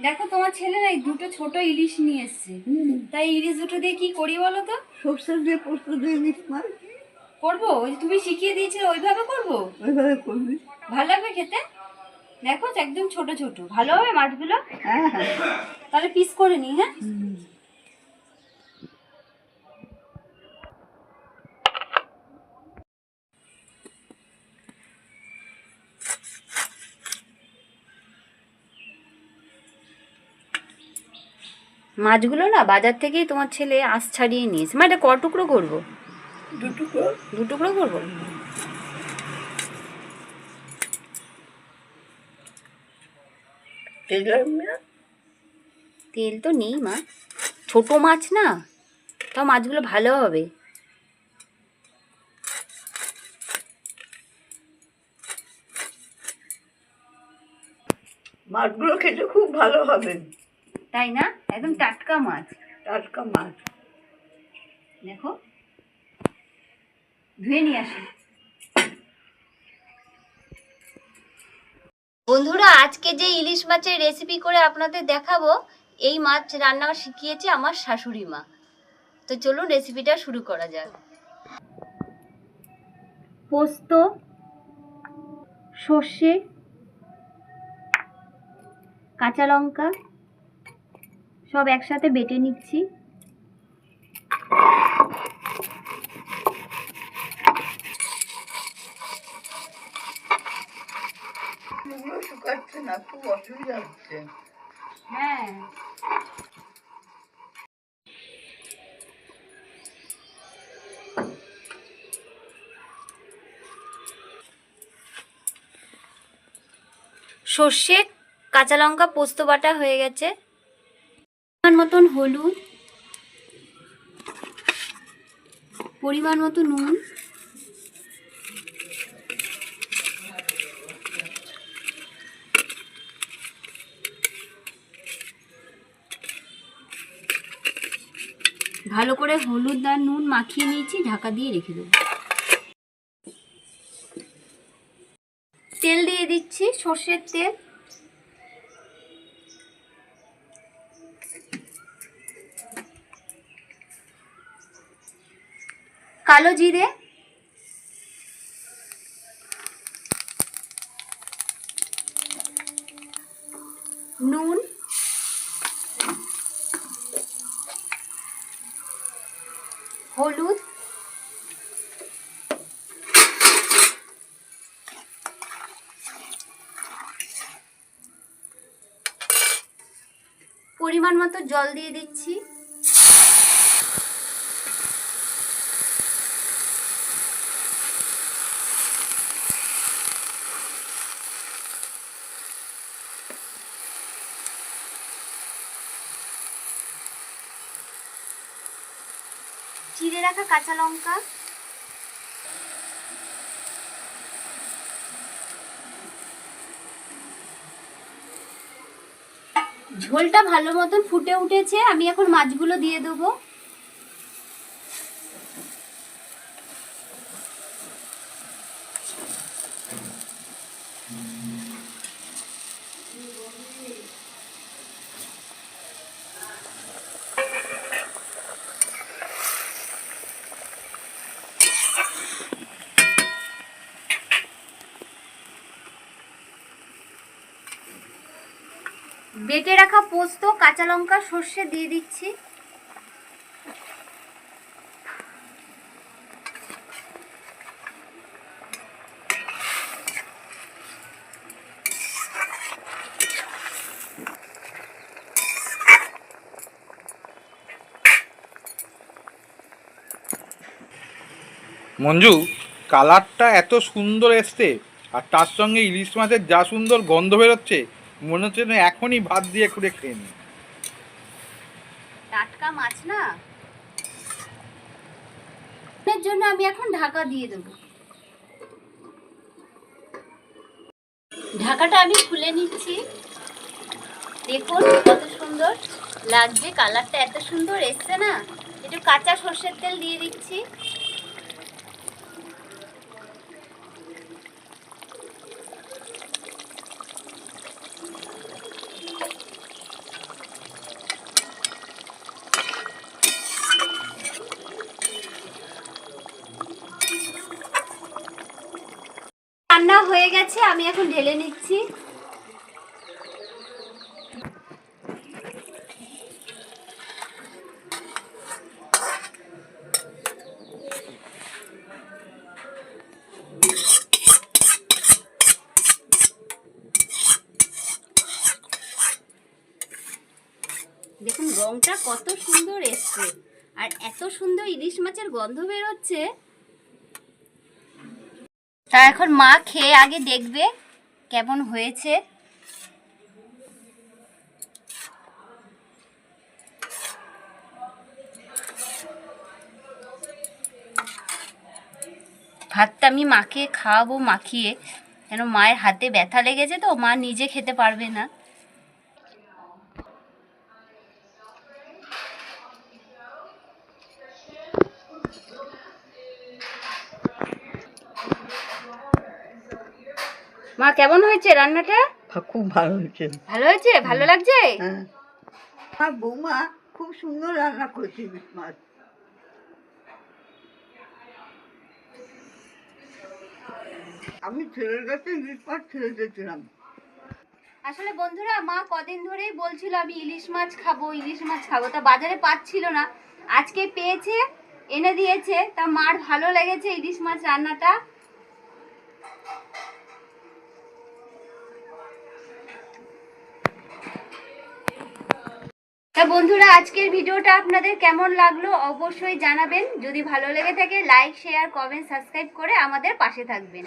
দেখো তোমার ছেলে না এই দুটো ছোট ইলিশ নিয়ে এসছে। তাই ইলিশ দুটো দিয়ে কি করি বলো তো? সর্ষে দিয়ে পোস্ত দিয়ে ইলিশ মার করব? ওই তুমি শিখিয়ে দিয়েছ ওইভাবে করব? ওইভাবে করবি। ভালো লাগবে খেতে? দেখো একদম ছোট ছোট। ভালো হবে মাছগুলো? হ্যাঁ হ্যাঁ। তাহলে পিস করে নি হ্যাঁ? মাছগুলো না বাজার থেকেই তোমার ছেলে আঁশ ছাড়িয়ে নিয়েছে। মানে এটা ক টুকরো করব? দু টুকরো। করব? তেল তেল তো নেই মা। ছোট মাছ না তাও মাছগুলো ভালো হবে। মাছগুলো খেতে খুব ভালো হবে। তাই না? একদম টাটকা মাছ। টাটকা মাছ। দেখো। ধুয়ে নিয়ে আসি। বন্ধুরা আজকে যে ইলিশ মাছের রেসিপি করে আপনাদের দেখাবো এই মাছ রান্না শিখিয়েছে আমার শাশুড়ি মা। তো চলুন রেসিপিটা শুরু করা যাক। পোস্ত সর্ষে কাঁচা লঙ্কা সব একসাথে বেটে নিচ্ছি। হ্যাঁ। সর্ষে কাঁচা লঙ্কা পোস্ত বাটা হয়ে গেছে। পরিমাণ মতন হলুদ, পরিমাণ মতো নুন, ভালো করে হলুদ আর নুন মাখিয়ে নিয়েছি, ঢাকা দিয়ে রেখে দেবো। তেল দিয়ে দিচ্ছি সর্ষের তেল। কালো জিরে। নুন। হলুদ। পরিমাণ মতো জল দিয়ে দিচ্ছি। চিড়ে রাখা কাঁচা লঙ্কা। ঝোলটা ভালো মতন ফুটে উঠেছে আমি এখন মাছগুলো দিয়ে দেবো। বেটে রাখা পোস্ত, কাঁচা লঙ্কা, সর্ষে দিয়ে দিচ্ছি। মঞ্জু, কালারটা এত সুন্দর এসছে, আর তার সঙ্গে ইলিশ মাছের যা সুন্দর গন্ধ বেরোচ্ছে মনে হচ্ছে যেন এখনই ভাত দিয়ে খুঁড়ে খেয়ে নি। টাটকা মাছ না? এর জন্য আমি এখন ঢাকা দিয়ে দেব। ঢাকাটা আমি খুলে নিচ্ছি। দেখুন কত সুন্দর লাগছে, কালারটা এত সুন্দর এসছে না? একটু কাঁচা সর্ষের তেল দিয়ে দিচ্ছি। হয়ে গেছে, আমি এখন ঢেলে নিচ্ছি। দেখুন, রংটা কত সুন্দর এসছে। আর এত সুন্দর ইলিশ মাছের গন্ধ বেরোচ্ছে। তা এখন মা খেয়ে আগে দেখবে কেমন হয়েছে। ভাতটা আমি মাকে খাওয়াবো, মাখিয়ে। কেন মায়ের হাতে ব্যথা লেগেছে তো, মা নিজে খেতে পারবে না। মা কেমন হয়েছে রান্নাটা? খুব ভালো হয়েছে। ভালো হয়েছে? ভালো লাগছে? হ্যাঁ। আমার বৌমা খুব সুন্দর রান্না করেছে মাছ আমি ছেলের কাছে ইলিশ মাছ ছেড়ে দিয়েছিলাম। আসলে বন্ধুরা মা কদিন ধরেই বলছিল আমি ইলিশ মাছ খাব ইলিশ মাছ খাব। তা বাজারে পাচ্ছিল না। আজকে পেয়েছে এনে দিয়েছে। তা মার ভালো লেগেছে ইলিশ মাছ রান্নাটা? তা বন্ধুরা, আজকের ভিডিওটা আপনাদের কেমন লাগল অবশ্যই জানাবেন। যদি ভালো লেগে থাকে লাইক শেয়ার কমেন্ট সাবস্ক্রাইব করে আমাদের পাশে থাকবেন।